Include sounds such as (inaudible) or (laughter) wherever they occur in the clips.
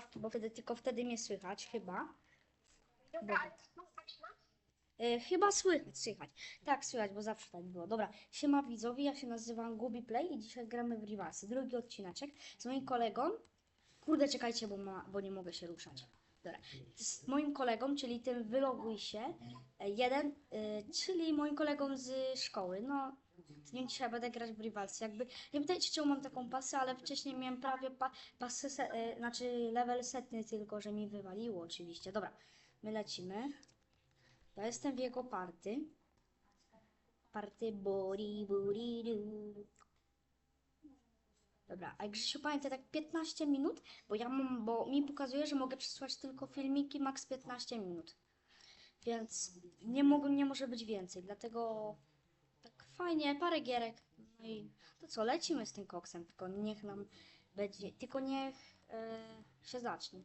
słuchawki, bo wtedy tylko wtedy mnie słychać, chyba. Dobra, ale słuchać nas? E, chyba słychać, słychać. Tak, słychać, bo zawsze tak było. Dobra, siema widzowie, ja się nazywam Gubi Play i dzisiaj gramy w Rivalsy. Drugi odcineczek z moim kolegą. Kurde, czekajcie, bo, ma, bo nie mogę się ruszać. Dobra, z moim kolegą, czyli tym wyloguj się, e, jeden, e, czyli moim kolegą z szkoły. No, z nim dzisiaj będę grać w Rivalsy. Jakby, nie pytajcie, czemu mam taką pasę, ale wcześniej miałem prawie pa, pasę, se, e, znaczy level setny, tylko że mi wywaliło oczywiście. Dobra, my lecimy. Ja jestem w jego party. Party bori du. Dobra, a Grzesiu pamiętaj tak 15 minut, bo ja mam, bo mi pokazuje, że mogę przesłać tylko filmiki max 15 minut. Więc nie, mogę, nie może być więcej, dlatego fajnie, parę gierek. No i to co, lecimy z tym koksem, tylko niech nam będzie, tylko niech e, się zacznie.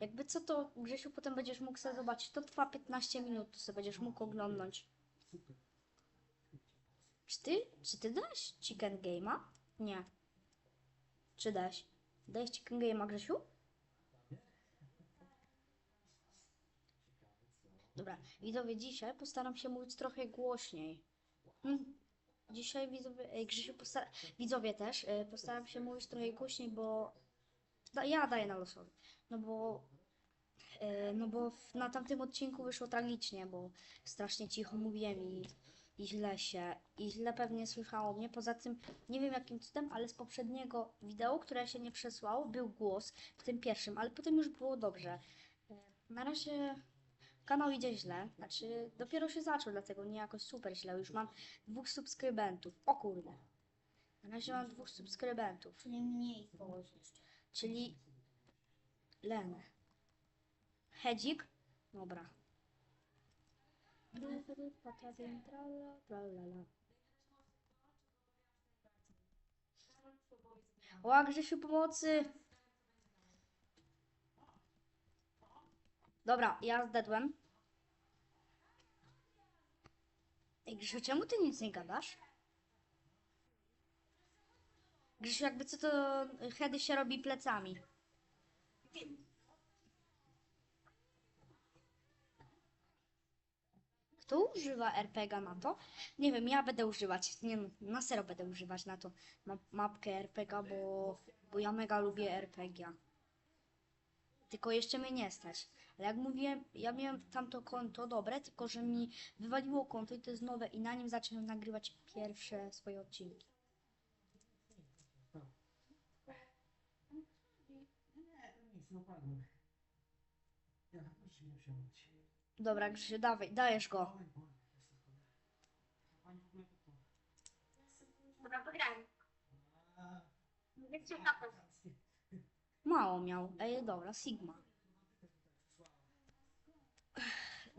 Jakby co to, Grzesiu, potem będziesz mógł sobie zobaczyć. To trwa 15 minut, to sobie będziesz mógł oglądnąć. Czy ty, czy ty dałeś Chicken Game'a? Nie. Czy dałeś? Dałeś Chicken Game'a, Grzesiu? Dobra, widzowie, dzisiaj postaram się mówić trochę głośniej. Hmm. Dzisiaj widzowie, ej, Grzesiu, postara, widzowie też, y, postaram się mówić trochę głośniej, bo da, ja daję na losowy. No bo E, No bo w, na tamtym odcinku wyszło tragicznie, bo strasznie cicho mówiłem i, i źle się, i źle pewnie słyszało mnie. Poza tym, nie wiem jakim cudem, ale z poprzedniego wideo, które się nie przesłało, był głos w tym pierwszym, ale potem już było dobrze. E, Na razie kanał idzie źle, znaczy dopiero się zaczął, dlatego nie jakoś super źle. Już mam dwóch subskrybentów. O kurde. Na razie mam dwóch subskrybentów, Czyli mniej położysz jeszcze. czyli Lenę. Hedzik? Dobra. O, Grzesiu, pomocy! Dobra, ja zdedłem. Ej, czemu ty nic nie gadasz? Grzesiu, jakby co to Hedy się robi plecami. Kto używa RPG na to? Nie wiem, ja będę używać. Nie no, na serio będę używać na to ma mapkę RPG, bo, bo ja mega lubię RPG. Tylko jeszcze mnie nie stać. Ale jak mówiłem, ja miałem tamto konto dobre, tylko że mi wywaliło konto i to jest nowe i na nim zacząłem nagrywać pierwsze swoje odcinki. Dobra, Grzesiu, dawaj, dajesz go. Dobra, wygrałem. Mało miał. Ej, dobra, Sigma.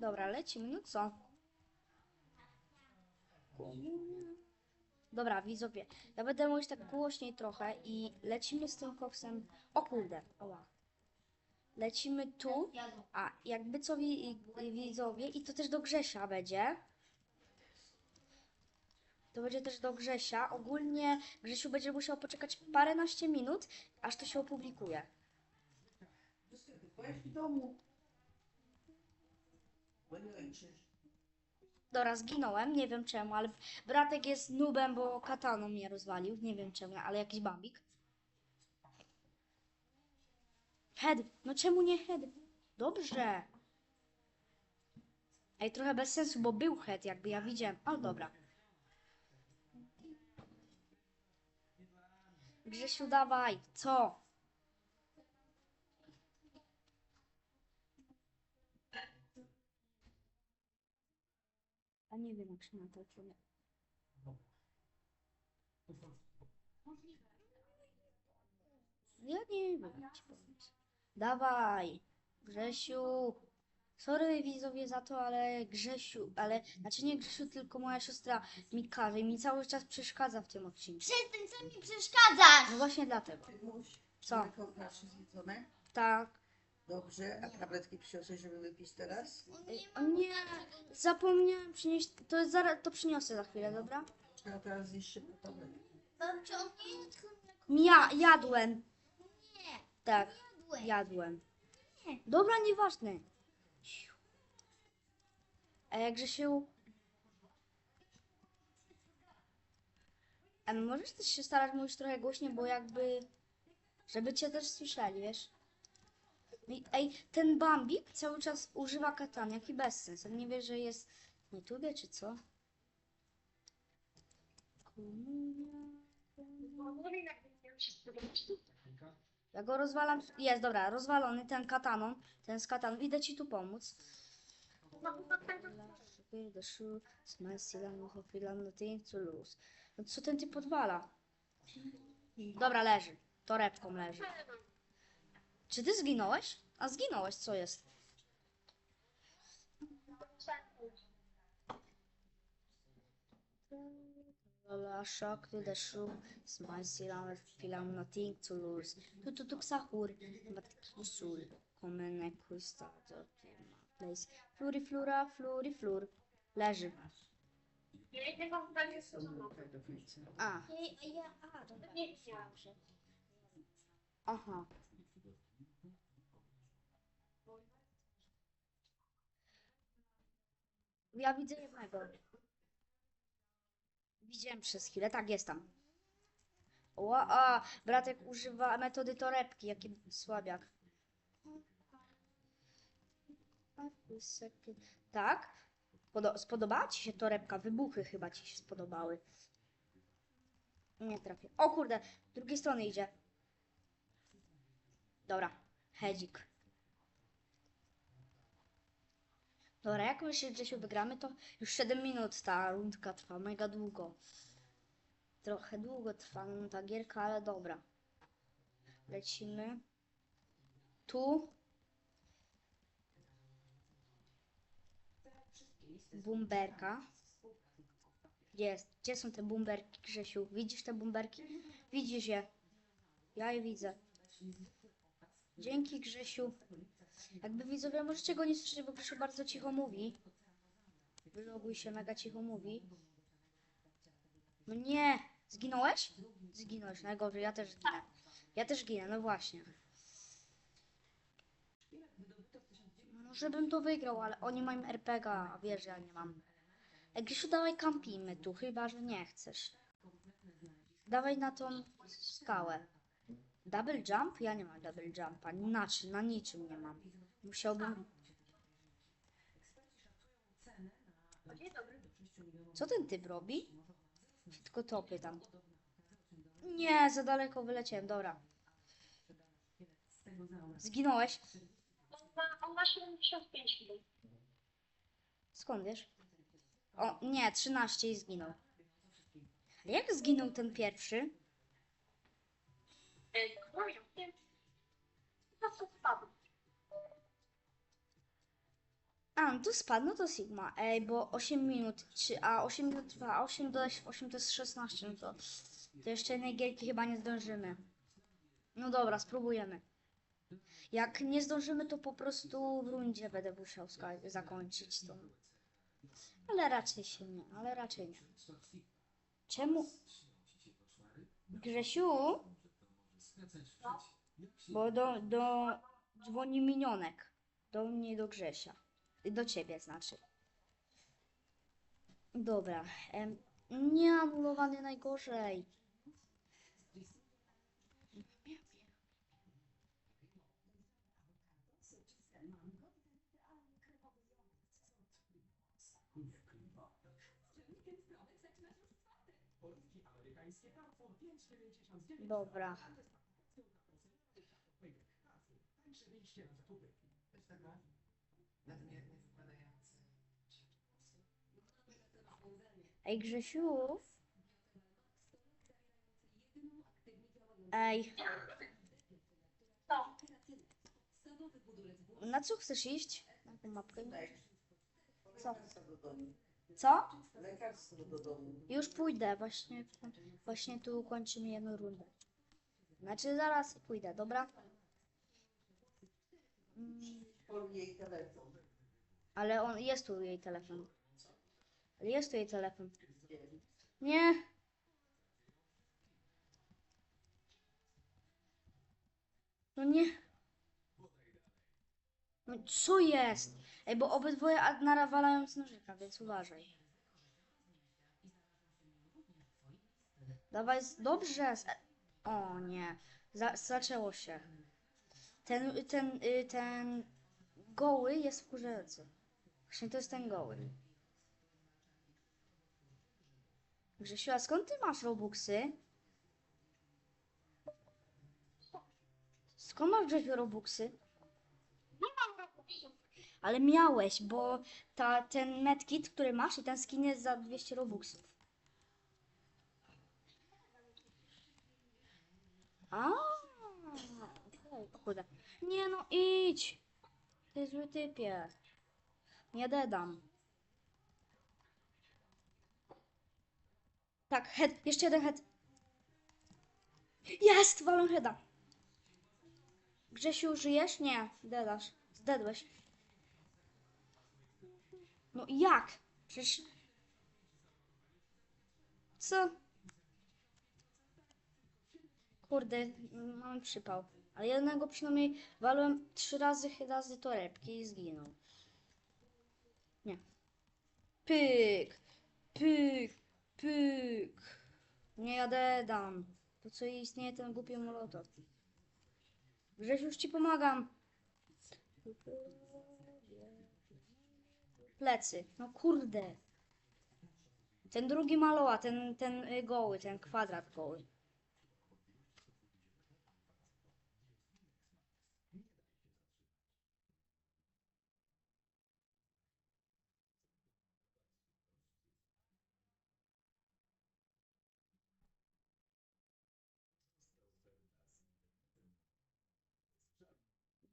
Dobra, lecimy, no co? Dobra, widzowie, ja będę mówić tak głośniej trochę i lecimy z tym koksem. O kurde, oła. Lecimy tu, a jakby co wi widzowie, i to też do Grzesia będzie. To będzie też do Grzesia. Ogólnie Grzesiu będzie musiał poczekać paręnaście minut, aż to się opublikuje. W domu. Dobra, zginąłem, nie wiem czemu, ale bratek jest nubem, bo kataną mnie rozwalił, nie wiem czemu, ale jakiś bambik. Head, no czemu nie head? Dobrze. Ej, trochę bez sensu, bo był head, jakby ja widziałem, ale dobra. Grzesiu, dawaj, co? A nie wiem, jak się na telefonie. Ja nie wiem, jak ci pomóc. Dawaj, Grzesiu. Sorry widzowie za to, ale Grzesiu, ale, znaczy nie Grzesiu, tylko moja siostra mi każe i mi cały czas przeszkadza w tym odcinku. Przestań, co mi przeszkadzasz? No właśnie dlatego. Co? Nasze zjedzone? Tak. Dobrze, a tabletki przyniosłeś, żeby wypić teraz? Ej, O nie, zapomniałem przynieść, to jest zaraz, to przyniosę za chwilę, dobra? A teraz zjeść szybko tabletki. Babcia, on nie jest Ja, jadłem. Nie, Tak. Jadłem. Jadłem. Dobra, nieważne. A jakże się... A możesz też się starać mówić trochę głośniej, bo jakby... Żeby cię też słyszeli, wiesz? Ej, ten Bambik cały czas używa katany, jaki bezsens. On nie wie, że jest YouTubie, czy co? Ja go rozwalam. Jest, dobra, rozwalony ten kataną. Ten z kataną. Idę ci tu pomóc. No co ten typ podwala? Dobra, leży. Torebką leży. Czy ty zginąłeś? A zginąłeś, co jest? Lola, shock to the shoe, smile still nothing to lose. Tu tu tu ksahur, but usul, komene kuista do place. Fluri flura, fluri flur. Leży. Ja idę wam. A, ja, a, dobra. Nie aha. Ja widzę jednego. Widziałem przez chwilę, tak jest tam. O, a, bratek używa metody torebki, jaki słabiak. Tak? Podo- spodobała ci się torebka? Wybuchy chyba ci się spodobały. Nie trafię. O kurde, z drugiej strony idzie. Dobra, hedzik. Dobra, jak myślisz, że się wygramy, to już 7 minut ta rundka trwa, mega długo. Trochę długo trwa ta gierka, ale dobra. Lecimy. Tu. Bumberka. Jest? Gdzie są te bumberki, Grzesiu? Widzisz te bumberki? Widzisz je. Ja je widzę. Dzięki Grzesiu. Jakby widzowie możecie go nie słyszeć, bo Grzesiu bardzo cicho mówi. Wyloguj się, mega cicho mówi. No nie! Zginąłeś? Zginąłeś, najgorzej, ja też zginę. Ja też ginę, no właśnie. No żebym to wygrał, ale oni mają RPG, a wiesz, ja nie mam. Grzesiu, dawaj kampimy tu, chyba, że nie chcesz. Dawaj na tą skałę. Double jump? Ja nie mam double jumpa. Na czym? Na niczym nie mam. Musiałbym... Co ten typ robi? Tylko to pytam. Nie, za daleko wyleciałem, dobra. Zginąłeś? On ma, on ma 75 kg. Skąd wiesz? O, nie, 13 i zginął. Jak zginął ten pierwszy? Ja wiem. No co spadł. A, to spadł, no to Sigma. Ej, bo 8 minut, czy, a 8 minut trwa, a 8 dodać 8 to jest 16, no to, to jeszcze jednej gierki chyba nie zdążymy. No dobra, spróbujemy. Jak nie zdążymy, to po prostu w rundzie będę musiał zakończyć to. Ale raczej się nie, ale raczej nie. Czemu? Grzesiu? Bo do, do dzwoni minionek. Do mnie i do Grzesia. Do ciebie znaczy. Dobra. Em, nie anulowany najgorzej. Dobra. Ej, Grzesiu? Ej, Co? na co chcesz iść? Na tą mapkę? Co? Co? Lekarstwo do domu. Już pójdę, właśnie, właśnie tu kończymy jedną rundę. Znaczy zaraz pójdę, dobra? Jej telefon. ale on jest tu jej telefon. Jest tu jej telefon. Nie. No nie. No co jest? Ej, bo obydwoje narawalają z nożyka, więc uważaj. Dawaj, dobrze. O nie, Za, zaczęło się. Ten, ten, y, ten goły jest wkurzający. Właśnie to jest ten goły. Grzesiu, a skąd ty masz robuxy? Skąd masz Grzesiu robuxy? Nie mam robuxów. Ale miałeś, bo ta, ten medkit, który masz i ten skin jest za 200 robuxów. A, o. Nie no, idź. Ty zły typie. Nie dedam. Tak, head, jeszcze jeden head. Jest, walą heada. Grzesiu, żyjesz? Nie, dedasz. Zdedłeś. No jak? Przecież... Co? Kurde, mam przypał. Ale jednego przynajmniej walłem trzy razy razy torebki i zginął. Nie. Pyk! Pyk! Pyk! Nie jadę dam. Po co istnieje ten głupi molotow? Grzesiu, już ci pomagam. Plecy. No kurde. Ten drugi maloła, ten, ten y, goły, ten kwadrat goły.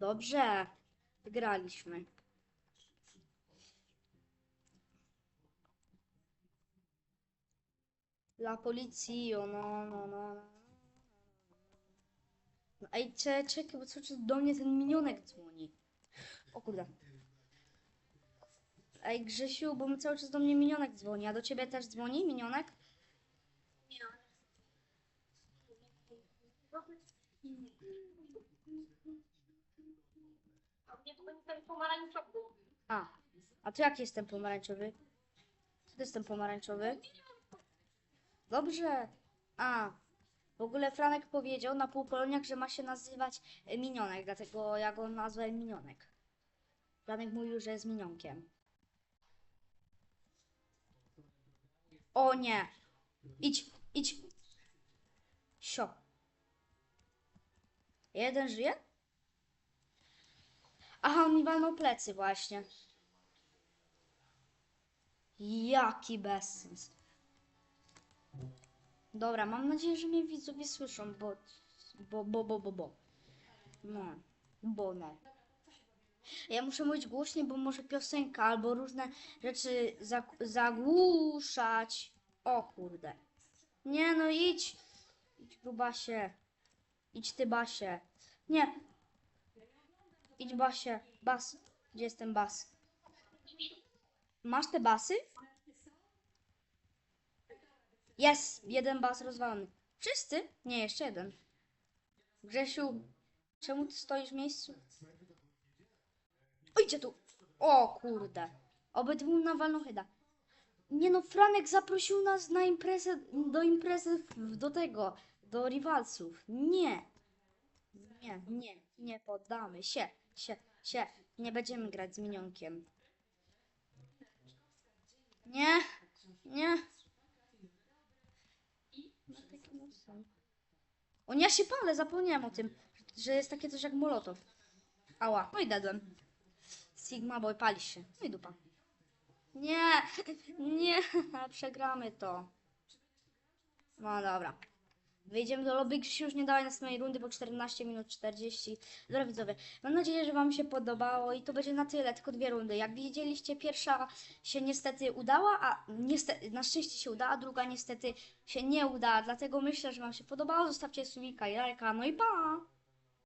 Dobrze. Wygraliśmy. La policja, no, no, no. No, ej, cze- czekaj, bo cały czas do mnie ten minionek dzwoni. O kurde. Ej, Grzesiu, bo cały czas do mnie minionek dzwoni, a do ciebie też dzwoni minionek? A ten pomarańczowy. A, a to jaki jestem pomarańczowy? Co to jestem pomarańczowy? Dobrze. A, w ogóle Franek powiedział na półpoloniach, że ma się nazywać e, minionek, dlatego ja go nazwałem minionek. Franek mówił, że jest minionkiem. O nie! Idź, idź! Sio. Jeden żyje? Aha, on mi walnął plecy właśnie. Jaki bezsens. Dobra, mam nadzieję, że mnie widzowie słyszą, bo... Bo, bo, bo, bo, bo. No, bo no. Ja muszę mówić głośniej, bo może piosenka albo różne rzeczy zag- zagłuszać. O kurde. Nie no, idź. Idź grubasie. Idź ty basie. Nie, Idź basie. Bas. Gdzie jest ten bas? Masz te basy? Jest! Jeden bas rozwalony. Wszyscy? Nie, jeszcze jeden. Grzesiu, czemu ty stoisz w miejscu? Ojcie tu! O kurde. Obydwu na walną chyba. Nie no, Franek zaprosił nas na imprezę, do imprezy, do tego, do rivalsów. Nie. Nie, nie, nie poddamy się, się, się. Nie będziemy grać z minionkiem. Nie, nie. O ja się palę, zapomniałem o tym, że jest takie coś jak molotow. Ała, no i dedłem. Sigma boy, pali się. No i dupa. Nie, (laughs) nie, (laughs) przegramy to. No dobra. Wyjdziemy do lobby, Grzesiu już nie dawaj następnej rundy, bo 14 minut 40. Dobra widzowie, mam nadzieję, że Wam się podobało i to będzie na tyle, tylko dwie rundy. Jak widzieliście, pierwsza się niestety udała, a niestety, na szczęście się uda, a druga niestety się nie uda, dlatego myślę, że Wam się podobało. Zostawcie subika i lajka, no i pa!